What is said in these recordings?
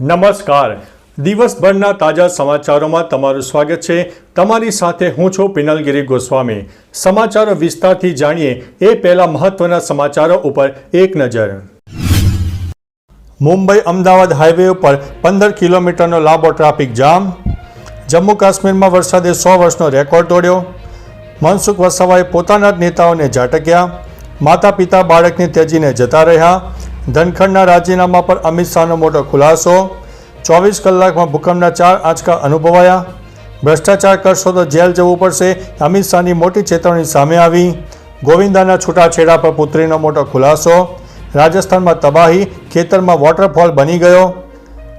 નમસ્કાર. દિવસભરના તાજા સમાચારોમાં તમારું સ્વાગત છે. તમારી સાથે હું છું પિનલગીરી ગોસ્વામી. સમાચારો વિસ્તારથી જાણીએ એ પહેલા મહત્વના સમાચારો ઉપર એક નજર. મુંબઈ અમદાવાદ હાઈવે ઉપર પંદર કિલોમીટરનો લાંબો ટ્રાફિક જામ. જમ્મુ કાશ્મીરમાં વરસાદે સો વર્ષનો રેકોર્ડ તોડ્યો. મનસુખ વસાવાએ પોતાના જ નેતાઓને ઝાટક્યા. માતા પિતા બાળકની ત્યજીને જતા રહ્યા. ધનખડના રાજીનામા પર અમિત શાહનો મોટો ખુલાસો. ચોવીસ કલાકમાં ભૂકંપના ચાર આંચકા અનુભવાયા. ભ્રષ્ટાચાર કરશો તો જેલ જવું પડશે, અમિત શાહની મોટી ચેતવણી સામે આવી. ગોવિંદાના છૂટાછેડા પર પુત્રીનો મોટો ખુલાસો. રાજસ્થાનમાં તબાહી, ખેતરમાં વોટરફોલ બની ગયો.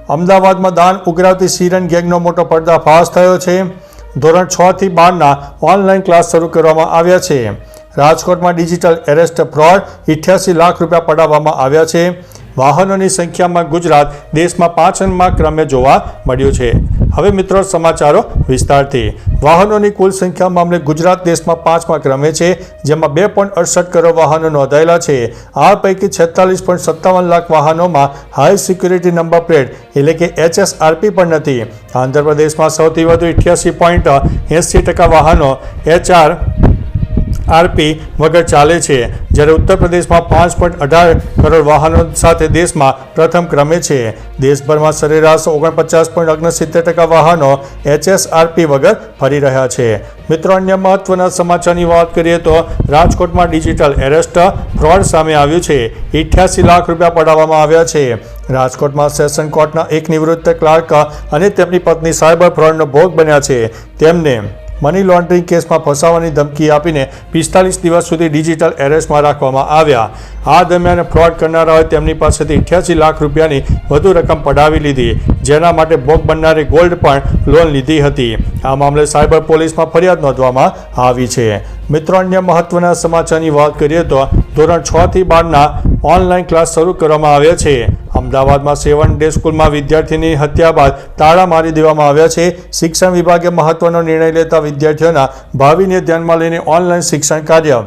અમદાવાદમાં દાન ઉઘરાવતી સિરન ગેંગનો મોટો પડદાફાશ થયો છે. ધોરણ છ થી બારના ઓનલાઈન ક્લાસ શરૂ કરવામાં આવ્યા છે. રાજકોટમાં ડિજિટલ એરેસ્ટ ફ્રોડ, ઇઠ્યાસી લાખ રૂપિયા પડાવવામાં આવ્યા છે. વાહનોની સંખ્યામાં ગુજરાત દેશમાં પાંચમાં ક્રમે જોવા મળ્યું છે. હવે મિત્રો સમાચારો વિસ્તારથી. વાહનોની કુલ સંખ્યા મામલે ગુજરાત દેશમાં પાંચમાં ક્રમે છે, જેમાં બે પોઈન્ટ અડસઠ કરોડ વાહનો નોંધાયેલા છે. આ પૈકી છેતાલીસ પોઈન્ટ સત્તાવન લાખ વાહનોમાં હાઈ સિક્યુરિટી નંબર પ્લેટ, એટલે કે એચએસઆરપી પણ નથી. આંધ્રપ્રદેશમાં સૌથી વધુ ઇઠ્યાસી પોઈન્ટ એંસી ટકા વાહનો એચઆર આરપી વગર ચાલે છે. જ્યારે ઉત્તર પ્રદેશમાં પાંચ પોઈન્ટ અઢાર કરોડ વાહનો સાથે દેશમાં પ્રથમ ક્રમે છે. દેશભરમાં સરેરાશ ઓગણપચાસ પોઈન્ટ ઓગણસિત્તેર ટકા વાહનો એચએસઆરપી વગર ફરી રહ્યા છે. મિત્રો, અન્ય મહત્વના સમાચારની વાત કરીએ તો રાજકોટમાં ડિજિટલ એરેસ્ટ ફ્રોડ સામે આવ્યું છે. ઇઠ્યાસી લાખ રૂપિયા પડાવવામાં આવ્યા છે. રાજકોટમાં સેશન કોર્ટના એક નિવૃત્ત ક્લાર્ક અને તેમની પત્ની સાયબર ફ્રોડનો ભોગ બન્યા છે. તેમને મની લોન્ડરિંગ કેસમાં ફસાવાની ધમકી આપીને પિસ્તાલીસ દિવસ સુધી ડિજિટલ એરેસ્ટમાં રાખવામાં આવ્યા. આ દરમિયાન ફ્રોડ કરનારાઓએ તેમની પાસેથી અઠ્યાસી લાખ રૂપિયાની વધુ રકમ પડાવી લીધી. જેના માટે ભોગ બનનારી ગોલ્ડ પણ લોન લીધી હતી. આ મામલે સાયબર પોલીસમાં ફરિયાદ નોંધવામાં આવી છે. મિત્રો, અન્ય મહત્વના સમાચારની વાત કરીએ તો ધોરણ છ થી બારના ઓનલાઈન ક્લાસ શરૂ કરવામાં આવ્યા છે. અમદાવાદમાં સેવન ડે સ્કૂલમાં વિદ્યાર્થીની હત્યા બાદ તાળા મારી દેવામાં આવ્યા છે. શિક્ષણ વિભાગે મહત્વનો નિર્ણય લેતા વિદ્યાર્થીઓના ભાવિને ધ્યાનમાં લઈને ઓનલાઈન શિક્ષણ કાર્ય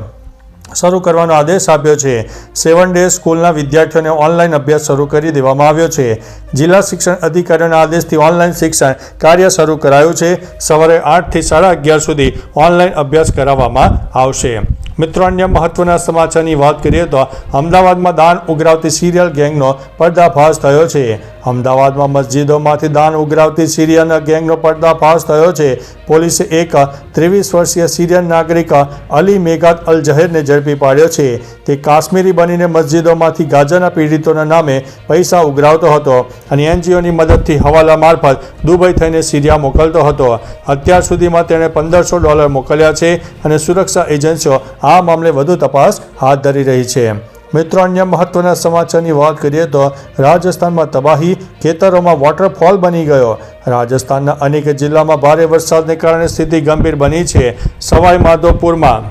શરૂ કરવાનો આદેશ આપ્યો છે. સેવન ડે સ્કૂલના વિદ્યાર્થીઓને ઓનલાઈન અભ્યાસ શરૂ કરી દેવામાં આવ્યો છે. જિલ્લા શિક્ષણ અધિકારીઓના આદેશથી ઓનલાઈન શિક્ષણ કાર્ય શરૂ કરાયું છે. સવારે આઠથી સાડા અગિયાર સુધી ઓનલાઈન અભ્યાસ કરાવવામાં આવશે. મિત્રો, અન્ય મહત્વના સમાચારની વાત કરીએ તો અમદાવાદમાં દાન ઉઘરાવતી સિરિયલ ગેંગનો પર્દાફાશ થયો છે. અમદાવાદમાં મસ્જિદોમાંથી દાન ઉઘરાવતી સિરિયન ગેંગનો પર્દાફાશ થયો છે. પોલીસે એક ત્રેવીસ વર્ષીય સિરિયન નાગરિક અલી મેઘાત અલ જહેરને ઝડપી પાડ્યો છે. તે કાશ્મીરી બનીને મસ્જિદોમાંથી ગાજાના પીડિતોના નામે પૈસા ઉઘરાવતો હતો અને એનજીઓની મદદથી હવાલા મારફત દુબઈ થઈને સિરિયા મોકલતો હતો. અત્યાર સુધીમાં તેણે પંદરસો ડોલર મોકલ્યા છે અને સુરક્ષા એજન્સીઓ આ મામલે વધુ તપાસ હાથ ધરી રહી છે. મિત્રો, અન્ય મહત્વના સમાચારની વાત કરીએ તો રાજસ્થાનમાં તબાહી, ખેતરોમાં વોટરફોલ બની ગયો. રાજસ્થાનના અનેક જિલ્લામાં ભારે વરસાદને કારણે સ્થિતિ ગંભીર બની છે. સવાઈ માધોપુરમાં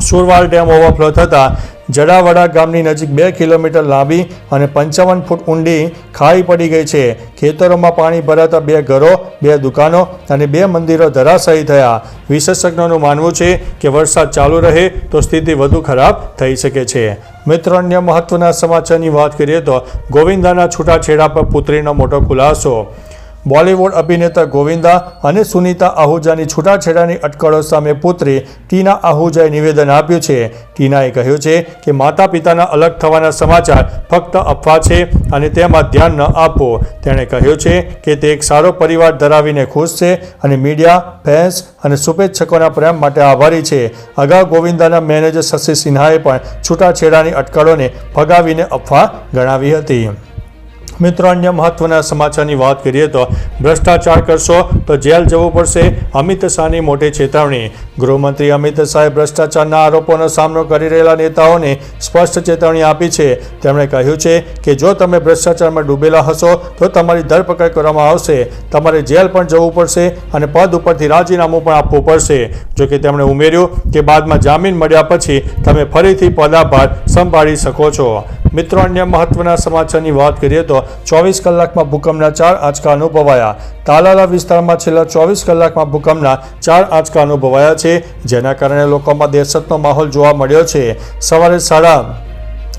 સુરવાલ ડેમ ઓવરફ્લો થતાં જડાવડા ગામની નજીક બે કિલોમીટર લાંબી અને પંચાવન ફૂટ ઊંડી ખાઈ પડી ગઈ છે. ખેતરોમાં પાણી ભરાતા બે ઘરો, બે દુકાનો અને બે મંદિરો ધરાશાયી થયા. વિશેષજ્ઞોનું માનવું છે કે વરસાદ ચાલુ રહે તો સ્થિતિ વધુ ખરાબ થઈ શકે છે. મિત્રો, અન્ય મહત્વના સમાચારની વાત કરીએ તો ગોવિંદાના છૂટાછેડા પર પુત્રીનો મોટો ખુલાસો. બોલિવૂડ અભિનેતા ગોવિંદા અને સુનીતા આહુજાની છૂટાછેડાની અટકળો સામે પુત્રી ટીના આહુજાએ નિવેદન આપ્યું છે. ટીનાએ કહ્યું છે કે માતા પિતાના અલગ થવાના સમાચાર ફક્ત અફવા છે અને તેમાં ધ્યાન ન આપો. તેણે કહ્યું છે કે તે એક સારો પરિવાર ધરાવીને ખુશ છે અને મીડિયા, ફેન્સ અને શુભેચ્છકોના પ્રેમ માટે આભારી છે. અગાઉ ગોવિંદાના મેનેજર શશી સિન્હાએ પણ છૂટાછેડાની અટકળોને ફગાવીને અફવા ગણાવી હતી. મિત્રો, અન્ય મહત્વના સમાચારની વાત કરીએ તો ભ્રષ્ટાચાર કરશો તો જેલ જવું પડશે, અમિત શાહની મોટી ચેતવણી. ગૃહમંત્રી અમિત શાહે ભ્રષ્ટાચારના આરોપોનો સામનો કરી રહેલા નેતાઓને સ્પષ્ટ ચેતવણી આપી છે. તેમણે કહ્યું છે કે જો તમે ભ્રષ્ટાચારમાં ડૂબેલા હશો, તો તમારી ધરપકડ કરવામાં આવશે. તમારે જેલ પણ જવું પડશે અને પદ ઉપરથી રાજીનામું પણ આપવું પડશે. જોકે તેમણે ઉમેર્યું કે બાદમાં જામીન મળ્યા પછી તમે ફરીથી પદાભાર સંભાળી શકો છો. મિત્રો, અન્ય મહત્વના સમાચારની વાત કરીએ તો ચોવીસ કલાકમાં ભૂકંપના ચાર આંચકા અનુભવાયા. તાલાલા વિસ્તારમાં છેલ્લા ચોવીસ કલાકમાં ભૂકંપના ચાર આંચકા અનુભવાયા છે, જેના કારણે લોકોમાં દહેશતનો માહોલ જોવા મળ્યો છે. સવારે સાડા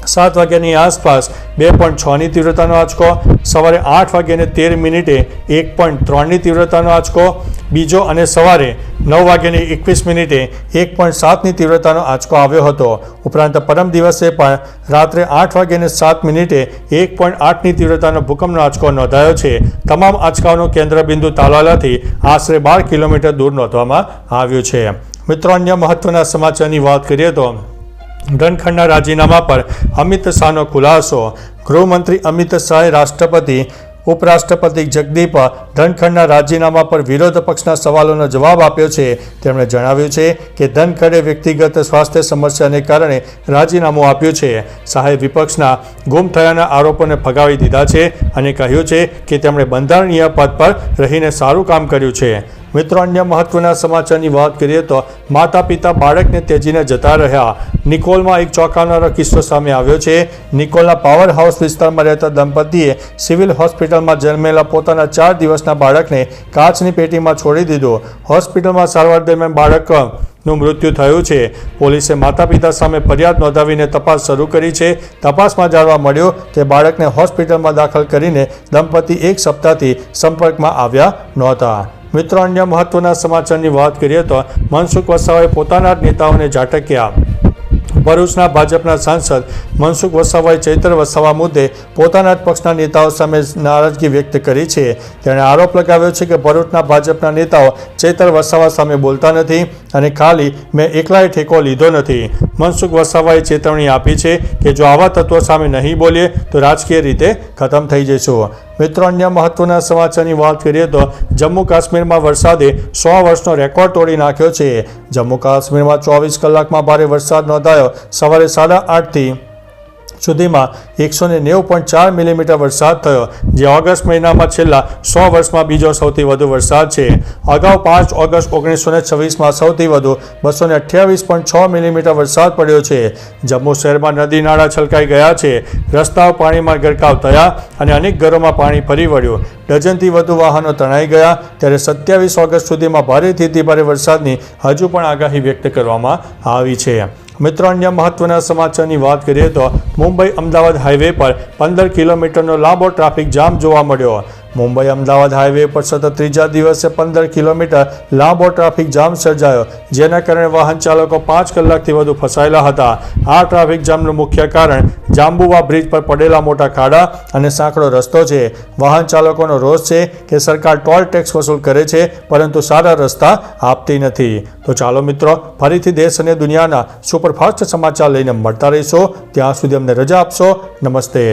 સાત વાગ્યાની આસપાસ બે પોઈન્ટ છની તીવ્રતાનો આંચકો, સવારે આઠ વાગ્યાને તેર મિનિટે એક પોઈન્ટ ત્રણની તીવ્રતાનો આંચકો, બીજો અને સવારે નવ વાગ્યાને એકવીસ મિનિટે એક પોઈન્ટ સાતની તીવ્રતાનો આંચકો આવ્યો હતો. ઉપરાંત પરમ દિવસે પણ રાત્રે આઠ વાગ્યાને સાત મિનિટે એક પોઈન્ટ આઠની તીવ્રતાનો ભૂકંપનો આંચકો નોંધાયો છે. તમામ આંચકાઓનું કેન્દ્રબિંદુ તાલાલાથી આશરે બાર કિલોમીટર દૂર નોંધવામાં આવ્યું છે. મિત્રો, અન્ય મહત્વના સમાચારની વાત કરીએ તો ધનખડના રાજીનામા પર અમિત શાહનો ખુલાસો. ગૃહમંત્રી અમિત શાહે રાષ્ટ્રપતિ, ઉપરાષ્ટ્રપતિ જગદીપ ધનખડના રાજીનામા પર વિરોધ પક્ષના સવાલોનો જવાબ આપ્યો છે. તેમણે જણાવ્યું છે કે ધનખડે વ્યક્તિગત સ્વાસ્થ્ય સમસ્યાને કારણે રાજીનામું આપ્યું છે. શાહે વિપક્ષના ગુમ થયાના આરોપોને ફગાવી દીધા છે અને કહ્યું છે કે તેમણે બંધારણીય પદ પર રહીને સારું કામ કર્યું છે. મિત્રો, અન્ય મહત્વના સમાચારની વાત કરીએ તો માતા પિતા બાળકને તેજીને જતા રહ્યા. નિકોલમાં એક ચોંકાવનારો કિસ્સો સામે આવ્યો છે. નિકોલના પાવર હાઉસ વિસ્તારમાં રહેતા દંપતીએ સિવિલ હોસ્પિટલમાં જન્મેલા પોતાના ચાર દિવસના બાળકને કાચની પેટીમાં છોડી દીધો. હોસ્પિટલમાં સારવાર દરમિયાન બાળકનું મૃત્યુ થયું છે. પોલીસે માતા પિતા સામે ફરિયાદ નોંધાવીને તપાસ શરૂ કરી છે. તપાસમાં જાણવા મળ્યો કે બાળકને હોસ્પિટલમાં દાખલ કરીને દંપતી એક સપ્તાહથી સંપર્કમાં આવ્યા નહોતા. મિત્રો, અન્ય મહત્વના સમાચારની વાત કરીએ તો મનસુખ વસાવાએ પોતાના જ નેતાઓને ઝાટક્યા. ભરૂચના ભાજપના સાંસદ મનસુખ વસાવાએ ચૈતર વસાવા મુદ્દે પોતાના જ પક્ષના નેતાઓ સામે નારાજગી વ્યક્ત કરી છે. તેણે આરોપ લગાવ્યો છે કે ભરૂચના ભાજપના નેતાઓ ચૈતર વસાવા સામે બોલતા નથી. અને ખાલી મેં એકલાએ ઠેકો લીધો નથી. મનસુખ વસાવાએ ચેતવણી આપી છે કે જો આવા તત્વો સામે નહીં બોલીએ, તો રાજકીય રીતે ખતમ થઈ જઈશું. મિત્રો, અન્ય મહત્વના સમાચારની વાત કરીએ તો જમ્મુ કાશ્મીરમાં વરસાદે સો વર્ષનો રેકોર્ડ તોડી નાખ્યો છે. જમ્મુ કાશ્મીરમાં ચોવીસ કલાકમાં ભારે વરસાદ નોંધાયો. સવારે સાડા આઠથી સુધીમાં એકસો ને નેવું પોઈન્ટ ચાર મિલીમીટર વરસાદ થયો, જે ઓગસ્ટ મહિનામાં છેલ્લા સો વર્ષમાં બીજો સૌથી વધુ વરસાદ છે. અગાઉ પાંચ ઓગસ્ટ ઓગણીસો ને છવ્વીસમાં સૌથી વધુ બસો ને અઠ્યાવીસ પોઈન્ટ છ મિલીમીટર વરસાદ પડ્યો છે. જમ્મુ શહેરમાં નદી નાળા છલકાઈ ગયા છે. રસ્તાઓ પાણીમાં ગરકાવ થયા અને અનેક ઘરોમાં પાણી ફરી વળ્યું. ડઝનથી વધુ વાહનો તણાઈ ગયા. ત્યારે સત્યાવીસ ઓગસ્ટ સુધીમાં ભારેથી અતિભારે વરસાદની હજુ પણ આગાહી વ્યક્ત કરવામાં આવી છે. મિત્રો, અન્ય મહત્વના સમાચારની વાત કરીએ તો મુંબઈ અમદાવાદ હાઈવે પર પંદર કિલોમીટરનો લાંબો ટ્રાફિક જામ જોવા મળ્યો. મુંબઈ અમદાવાદ હાઈવે પર સતત ત્રીજા દિવસે પંદર કિલોમીટર લાંબો ટ્રાફિક જામ સર્જાયો, જેના કારણે વાહન ચાલકો પાંચ કલાકથી વધુ ફસાયેલા હતા. આ ટ્રાફિક જામનું મુખ્ય કારણ જાંબુવા બ્રિજ પર પડેલા મોટા ખાડા અને સાંકડો રસ્તો છે. વાહન ચાલકોનો રોષ છે કે સરકાર ટોલ ટેક્સ વસૂલ કરે છે, પરંતુ સારા રસ્તા આપતી નથી. તો ચાલો મિત્રો, ફરીથી દેશ અને દુનિયાના સુપરફાસ્ટ સમાચાર લઈને મળતા રહીશો. ત્યાં સુધી અમને રજા આપશો. નમસ્તે.